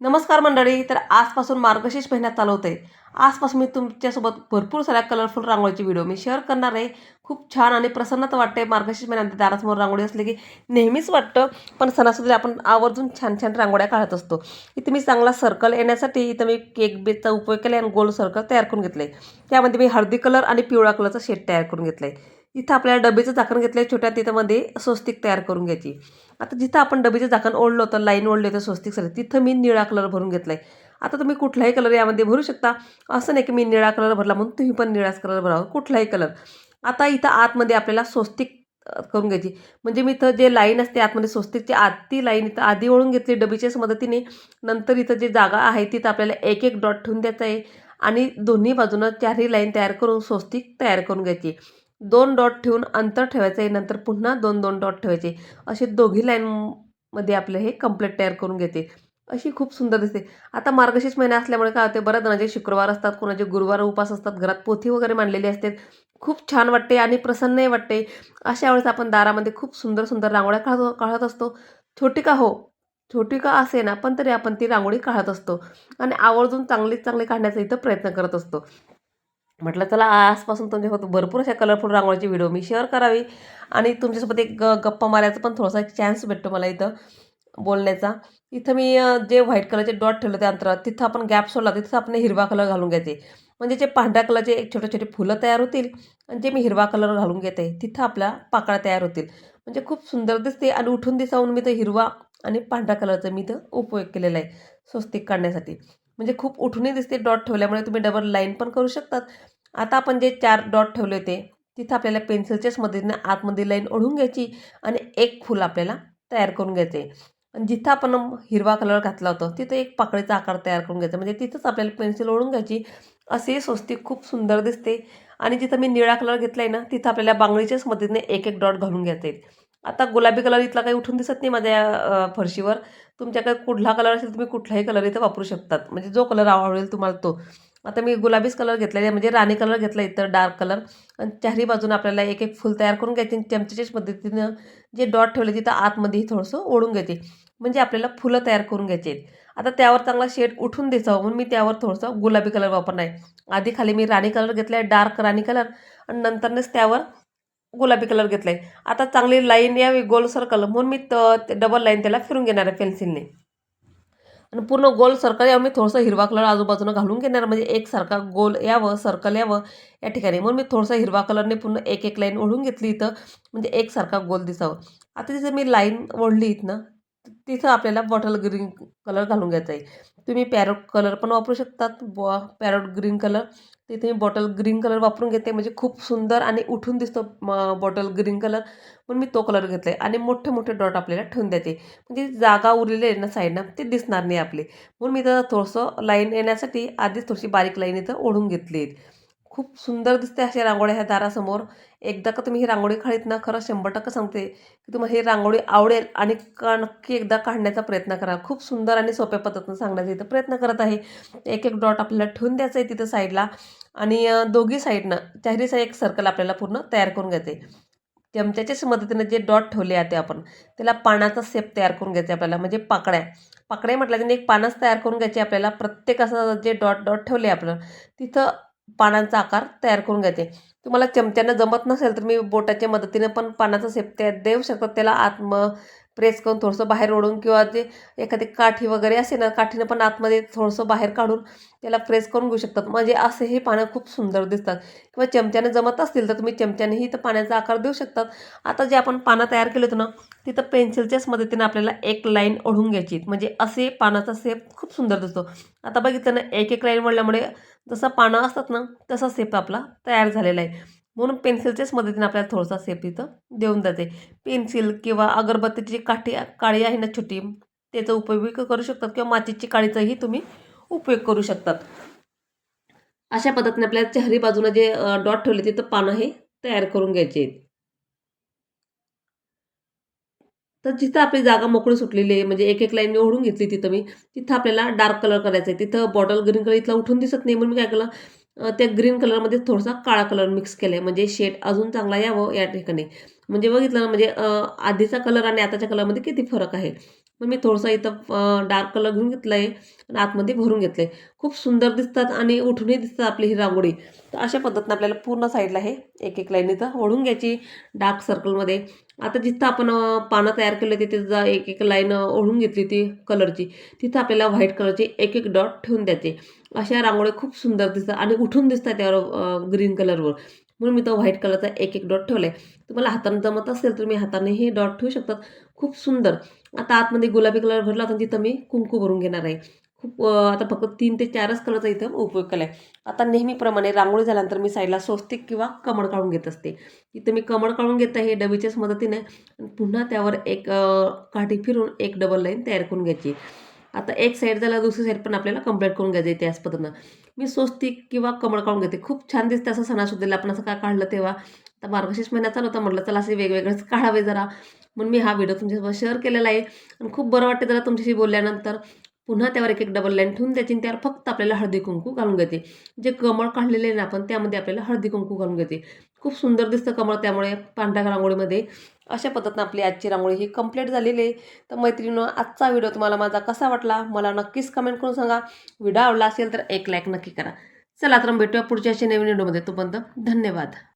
नमस्कार मंडळी तर आजपासून मार्गशीर्ष महिन्यात चालू होते आजपासून मी तुमच्यासोबत भरपूर साऱ्या कलरफुल रांगोळीचे व्हिडिओ मी शेअर करणार आहे. खूप छान आणि प्रसन्नता वाटते मार्गशीर्ष महिन्यात दारासमोर रांगोळी असली की नेहमीच वाटतं पण सणासुद्धा आपण आवर्जून छान छान रांगोळ्या काढत असतो. इथे मी चांगला सर्कल येण्यासाठी इथं मी केक बेचा उपयोग केला आणि गोल सर्कल तयार करून घेतले त्यामध्ये मी हळदी कलर आणि पिवळा कलरचा शेड तयार करून घेतला आहे इथं आपल्याला डबेचं झाकण घेतलं आहे छोट्या तिथंमध्ये स्वस्तिक तयार करून घ्यायची. आता जिथं आपण डबेचं झाकण ओढलं होतं लाईन ओढली होतं स्वस्तिकसाठी तिथं मी निळा कलर भरून घेतला आहे आता तुम्ही कुठलाही कलर यामध्ये भरू शकता. असं नाही की मी निळा कलर भरला म्हणून तुम्ही पण निळाच कलर भरावा कुठलाही कलर. आता इथं आतमध्ये आपल्याला स्वस्तिक करून घ्यायची. म्हणजे मी इथं जे लाईन असते आतमध्ये स्वस्तिकची आत ती लाईन इथं आधी ओळून घेतली डबीच्याच मदतीने. नंतर इथं जे जागा आहे तिथं आपल्याला एक एक डॉट ठेवून द्यायचं आहे. आणि दोन्ही बाजूनं चारही लाईन तयार करून स्वस्तिक तयार करून घ्यायची. दोन डॉट ठेवून अंतर ठेवायचं आहे नंतर पुन्हा दोन दोन डॉट ठेवायचे. असे दोघी लाईनमध्ये आपलं हे कंप्लीट तयार करून घेते. अशी खूप सुंदर दिसते. आता मार्गशीर्ष महिना असल्यामुळे काय होते बऱ्याच जणांचे शुक्रवार असतात कोणाचे गुरुवार उपास असतात घरात पोथी वगैरे मांडलेली असते. खूप छान वाटते आणि प्रसन्नही वाटते. अशा वेळेस आपण दारामध्ये खूप सुंदर सुंदर रांगोळ्या काढत काढत असतो. छोटी का हो? छोटी का असे ना पण तरी आपण ती रांगोळी काढत असतो. आणि आवर्जून चांगलीच चांगली काढण्याचा इथं प्रयत्न करत असतो. म्हटलं चला आजपासून तुमच्यासोबत भरपूर अशा कलरफुल रांगोळीची व्हिडिओ मी शेअर करावी. आणि तुमच्यासोबत एक ग गप्पा मारायचा पण थोडासा एक चान्स भेटतो मला इथं बोलण्याचा. इथं मी जे व्हाईट कलरचे डॉट ठेवले त्या अंतरात तिथं आपण गॅप सोडला तिथं आपण हिरवा कलर घालून घ्यायचे. म्हणजे जे पांढऱ्या कलरचे एक छोटे छोटे फुलं तयार होतील आणि जे मी हिरवा कलर घालून घेते तिथं आपल्या पाकळ्या तयार होतील. म्हणजे खूप सुंदर दिसते आणि उठून दिसावून मी तर हिरवा आणि पांढऱ्या कलरचा मी इथं उपयोग केलेला आहे स्वस्तिक काढण्यासाठी. म्हणजे खूप उठूनही दिसते डॉट ठेवल्यामुळे तुम्ही डबल लाईन पण करू शकतात. आता आपण जे चार डॉट ठेवले होते तिथं आपल्याला पेन्सिलच्याच मदतीने आतमध्ये लाईन ओढून घ्यायची आणि एक फूल आपल्याला तयार करून घ्यायचे. आणि जिथं आपण हिरवा कलर घातला होता तिथं एक पाकळीचा आकार तयार करून घ्यायचा. म्हणजे तिथंच आपल्याला पेन्सिल ओढून घ्यायची. असे स्वस्ती खूप सुंदर दिसते. आणि जिथं मी निळा कलर घेतला आहे ना तिथं आपल्याला बांगडीच्याच मदतीने एक एक डॉट घालून घ्यायचे. आता गुलाबी कलर इथला काही उठून दिसत नाही माझ्या फरशीवर. तुमच्याकडे कुठला कलर असेल तुम्ही कुठलाही कलर इथं वापरू शकतात. म्हणजे जो कलर आवडेल तुम्हाला तो. आता मी गुलाबीच कलर घेतलेला आहे. म्हणजे राणी कलर घेतला इथं डार्क कलर. आणि चारही बाजून आपल्याला एक एक फुल तयार करून घ्यायचे. आणि चमच्याच्याच पद्धतीनं जे डॉट ठेवले तिथं आतमध्येही थोडंसं ओढून घ्यायचे. म्हणजे आपल्याला फुलं तयार करून घ्यायचे. आहेत आता त्यावर चांगला शेड उठून द्यायचा म्हणून मी त्यावर थोडंसं गुलाबी कलर वापरणार आहे. आधी खाली मी राणी कलर घेतला आहे डार्क राणी कलर. आणि नंतरनेच त्यावर गुलाबी कलर घेतला आहे आता चांगली लाईन यावी गोल सर्कल म्हणून मी त डबल लाईन त्याला फिरून घेणार आहे पेन्सिलने आणि पूर्ण गोल सर्कल यावं मी थोडंसं हिरवा कलर आजूबाजूनं घालून घेणार म्हणजे एकसारखा गोल यावं सर्कल यावं या ठिकाणी. म्हणून मी थोडंसं हिरवा कलरने पूर्ण एक एक लाईन ओढून घेतली इथं. म्हणजे एकसारखा गोल दिसावं. आता तिथं मी लाईन ओढली इथनं. तिथं आपल्याला बॉटल ग्रीन कलर घालून घ्यायचा आहे. तुम्ही पॅरोट कलर पण वापरू शकतात. बॉ पॅरोट ग्रीन कलर. तिथे मी बॉटल ग्रीन कलर वापरून घेते. म्हणजे खूप सुंदर आणि उठून दिसतो बॉटल ग्रीन कलर. म्हणून मी तो कलर घेतला आहे आणि मोठे मोठे डॉट आपल्याला ठेवून द्यायचे म्हणजे जागा उरलेली आहे ना साईडनं ते दिसणार नाही आपले. म्हणून मी तर थोडंसं लाईन येण्यासाठी आधीच थोडीशी बारीक लाईन इथं ओढून घेतली आहे. खूप सुंदर दिसते अशा रांगोळ्या ह्या दारासमोर. एकदा का तुम्ही ही रांगोळी काढीत ना खरं शंभर टक्के सांगते की तुम्हाला ही रांगोळी आवडेल आणि का नक्की एकदा काढण्याचा प्रयत्न करा. खूप सुंदर आणि सोप्या पद्धतीनं सांगण्याचा इथं प्रयत्न करत आहे. एक एक डॉट आपल्याला ठेवून द्यायचं आहे तिथं साईडला आणि दोघी साईडनं चारही एक सर्कल आपल्याला पूर्ण तयार करून घ्यायचे चमच्याच्याच मदतीनं जे डॉट ठेवले आहे ते आपण त्याला पानाचा सेप तयार करून घ्यायचे आपल्याला म्हणजे पाकड्या पाकड्या म्हटल्या त्यांनी एक पानच तयार करून घ्यायची आपल्याला. प्रत्येक असं जे डॉट डॉट ठेवले आपलं तिथं पानांचा आकार तयार करून घ्यायचे तुम्हाला चमच्यानं जमत नसेल तर मी बोटाच्या मदतीने पण पानाचा सेप त्या देऊ शकतात. त्याला आत्म प्रेस करून थोडंसं बाहेर ओढून किंवा जे एखादी काठी वगैरे असेल ना काठीनं पण आतमध्ये थोडंसं बाहेर काढून त्याला प्रेस करून घेऊ शकतात. म्हणजे असे हे पानं खूप सुंदर दिसतात. किंवा चमच्याने जमत असतील तर तुम्ही चमच्यानेही तर पाण्याचा आकार देऊ शकतात. आता जे आपण पानं तयार केले होतं ना तिथं पेन्सिलच्याच मदतीनं आपल्याला एक लाईन ओढून घ्यायची. म्हणजे असे पानाचा सेप खूप सुंदर दिसतो. आता बघितलं ना एक एक लाईन वळल्यामुळे जसं पानं असतात ना तसा सेप आपला तयार झालेला आहे. म्हणून पेन्सिलच्याच मदतीने आपल्याला थोडासा सेप तिथं देऊन जाते. पेन्सिल किंवा अगरबत्तीची जी काठी काळी आहे ना छोटी त्याचा उपयोग करू शकतात किंवा मातीची काळीचाही तुम्ही उपयोग करू शकतात. अशा पद्धतीने आपल्याला चेहरी बाजूला जे डॉट ठेवले तिथं पानं हे तयार करून घ्यायचे आहेत. तर जिथं आपली जागा मोकळी सुटलेली आहे म्हणजे एक एक लाईन ओढून घेतली तिथं मी तिथं आपल्याला डार्क कलर करायचा आहे. तिथं बॉटल ग्रीन कलर इथला उठून दिसत नाही म्हणून मी काय केलं त्या ग्रीन कलरमध्ये थोडासा काळा कलर मिक्स केला आहे म्हणजे शेड अजून चांगला यावं या ठिकाणी. म्हणजे बघितलं ना म्हणजे आधीचा कलर आणि आताच्या कलरमध्ये किती फरक आहे? मग मी थोडंसं इथं डार्क कलर घेऊन घेतला आहे आणि आतमध्ये भरून घेतलं आहे खूप सुंदर दिसतात आणि उठूनही दिसतात आपली ही रांगोळी. तर अशा पद्धतीनं आपल्याला पूर्ण साईडला हे एक एक लाईन इथं ओढून घ्यायची डार्क सर्कलमध्ये आता जिथं आपण पानं तयार केले होते तिथं एक एक लाईन ओढून घेतली ती कलरची तिथं आपल्याला व्हाईट कलरचे एक एक डॉट ठेवून द्यायचे. अशा रांगोळ्या खूप सुंदर दिसतात आणि उठून दिसतात त्यावर ग्रीन कलरवर म्हणून मी तो व्हाईट कलरचा एक एक डॉट ठेवला आहे तुम्हाला हाताने जमत असेल तर तुम्ही हाताने हे डॉट ठेवू शकतात खूप सुंदर. आता आतमध्ये गुलाबी कलर भरला तर तिथं मी कुंकू भरून घेणार आहे. खूप आता फक्त तीन ते चारच कलरचा इथं उपयोग केला आहे आता नेहमीप्रमाणे रांगोळी झाल्यानंतर मी साईडला स्वस्तिक किंवा कमळ काढून घेत असते. इथं मी कमळ काढून घेत आहे डबीच्याच मदतीने. पुन्हा त्यावर एक काठी फिरून एक डबल लाईन तयार करून घ्यायची. आता एक साईड झाला दुसरी साईड पण आपल्याला कंप्लीट करून घ्यायचं आहे त्याच पद्धतीनं मी स्वस्तिक किंवा कमळ काढून घेते. खूप छान दिसते असं सणासुद्धा आपण असं काय काढलं तेव्हा? आता मार्गशीर्ष महिना चालू होता म्हटलं चला असे वेगवेगळेच काढावे जरा. म्हणून मी हा व्हिडिओ तुमच्यासोबत शेअर केलेला आहे. आणि खूप बरं वाटते जरा तुमच्याशी बोलल्यानंतर. पुन्हा त्यावर एक एक डबल लाईन ठेवून द्यायची आणि त्यावर फक्त आपल्याला हळदी कुंकू घालून घेते. जे कमळ काढलेले आहे ना आपण त्यामध्ये आपल्याला हळदी कुंकू घालून घेते. खूप सुंदर दिसतं कमळ त्यामुळे पांढऱ्या रांगोळीमध्ये. अशा पद्धतीनं आपली आजची रांगोळी ही कंप्लीट झालेली आहे. तर मैत्रिणीनं आजचा व्हिडिओ तुम्हाला माझा कसा वाटला मला नक्कीच कमेंट करून सांगा. व्हिडिओ आवडला असेल तर एक लाईक नक्की करा. चला तर भेटूया पुढच्या अशा नवीन व्हिडिओमध्ये तोपर्यंत धन्यवाद.